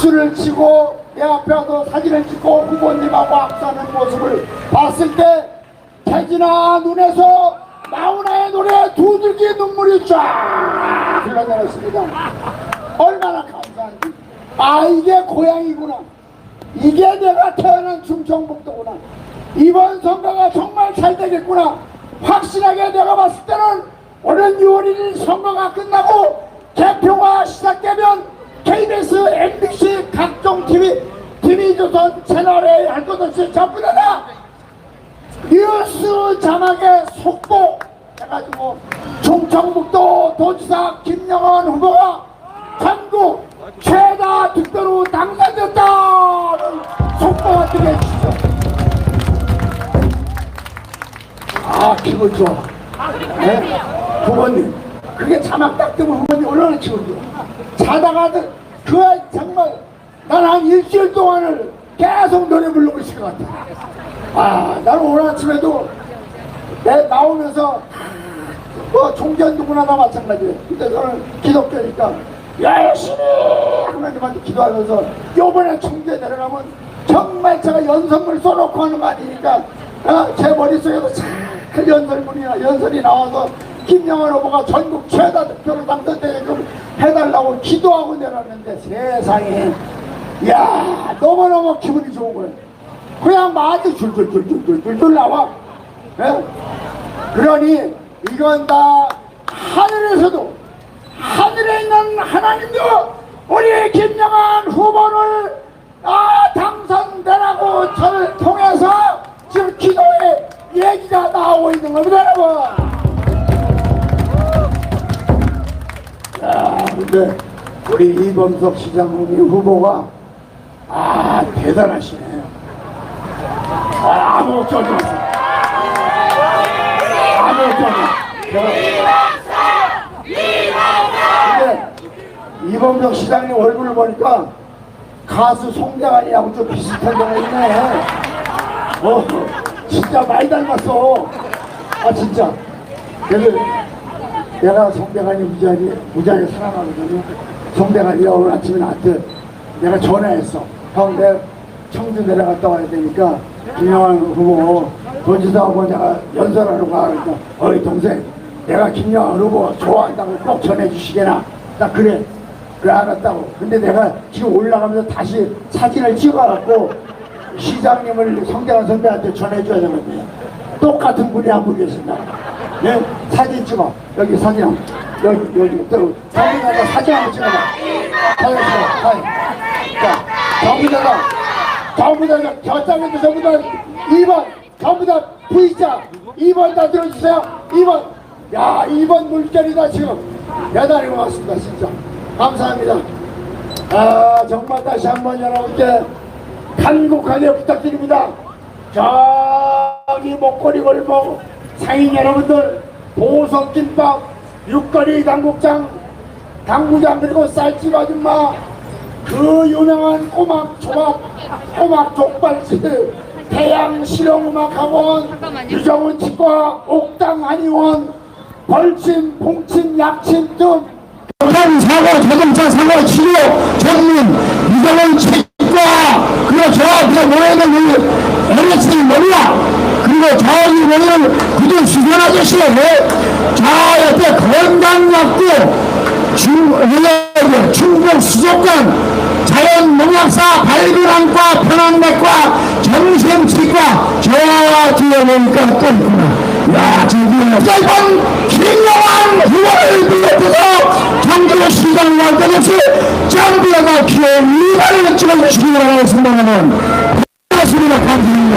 박수를 치고 내 앞에 와서 사진을 찍고 후보님하고 악수하는 모습을 봤을 때 태진아 눈에서 나훈아의 노래 두들기 눈물이 쫙 흘러내렸습니다. 얼마나 감사한지. 아 이게 고향이구나. 이게 내가 태어난 충청북도구나. 이번 선거가 정말 잘 되겠구나. 확실하게 내가 봤을 때는 오는 6월 1일 선거가 끝나고 개표가 시작되면 KBS, MBC, 각종 TV, TV조선 채널에 할 것 없이 전부 다 뉴스 자막에 속보 해가지고 충청북도 도지사 김영환 후보가 전국 최다 득표로 당선됐다는 속보가 뜨게 해주시죠. 아 기분 좋아. 네? 후보님 그게 자막 딱 뜨면 후보님 얼마나 기분 좋아. 자다가 그 정말 난 한 일주일 동안을 계속 노래 부르고 있을 것 같아. 아 나는 오늘 아침에도 내 나오면서 뭐 종교 누구나 다 마찬가지예요. 근데 저는 기독교니까 열심히 하나님한테 기도하면서 요번에 총재 내려가면 정말 제가 연설문 써놓고 하는 거 아니니까 어, 제 머릿속에도 잘 연설문이나 연설이 나와서 김영환 후보가 전국 최다 득표로 당선되게끔 해달라고 기도하고 내려왔는데 세상에 야 너무너무 기분이 좋은 거예요. 그냥 마주 줄줄줄줄줄줄 나와. 예? 그러니 이건 다 하늘에서도 하늘에 있는 하나님도 우리 김영환 후보를 아 당선되라고 저를 통해서 지금 기도에 얘기가 나오고 있는 겁니다 자 근데 우리 이범석 시장님 후보가 아 대단하시네요 아, 아무것도 없어 아무것도 없어 근데 이범석 시장님 얼굴을 보니까 가수 송대관이하고 좀 비슷한 데가 있네. 어, 진짜 많이 닮았어. 아, 진짜. 그래서 내가 송대관이 무지하게, 무지하게 사랑하거든요. 송대관이 오늘 아침에 나한테 내가 전화했어. 형, 내가 청주 내려갔다 와야 되니까 김영환 후보 도지사 후보 내가 연설하러 가. 그러니까 어이, 동생. 내가 김영환 후보 좋아한다고 꼭 전해주시게나. 나 그래. 그래 알았다고. 근데 내가 지금 올라가면서 다시 사진을 찍어갖고 시장님을 성대한 선배한테 전해줘야 되거든요. 똑같은 분이 한 분 계신다. 네? 사진 찍어. 여기 사진 한 여기, 여기, 또 사진 한번 찍어봐. 사진 찍어. 사진. 자, 전부 다가, 저장에도 전부 다 2번, 전부 다 V자. 2번 다 들어주세요. 2번. 야, 2번 물결이다, 지금. 대단히 고맙습니다, 진짜. 감사합니다. 아, 정말 다시 한번 여러분께 간곡하게 부탁드립니다. 저기 목걸이 골목 상인 여러분들 보석김밥 육거리 당국장 당구장 그리고 쌀집 아줌마 그 유명한 꼬막 초밥 꼬막 족발집 태양 실용음악학원 유정은 치과 옥당 한의원 벌침 봉침 약침 등. 간 사고, 자동차 사고 치료 전문 이정은 치과 그리고 저 앞에 모여있는 그 LSD 몰라 그리고 저기 보면 그들 수선 아저씨가 저 옆에 건강약국 중, 뭐야, 충북 수족관 자연 농약사 발굴안과 편안내과 정신치과 저 뒤에 보니까 또 있구나 야 저기 짧은 김영환 후보를 비롯해서 경기도시장 날때없이 짱비아가 귀여운 이발을 찍어 주시기 바라겠습니다만 고맙습니다. 감사합니다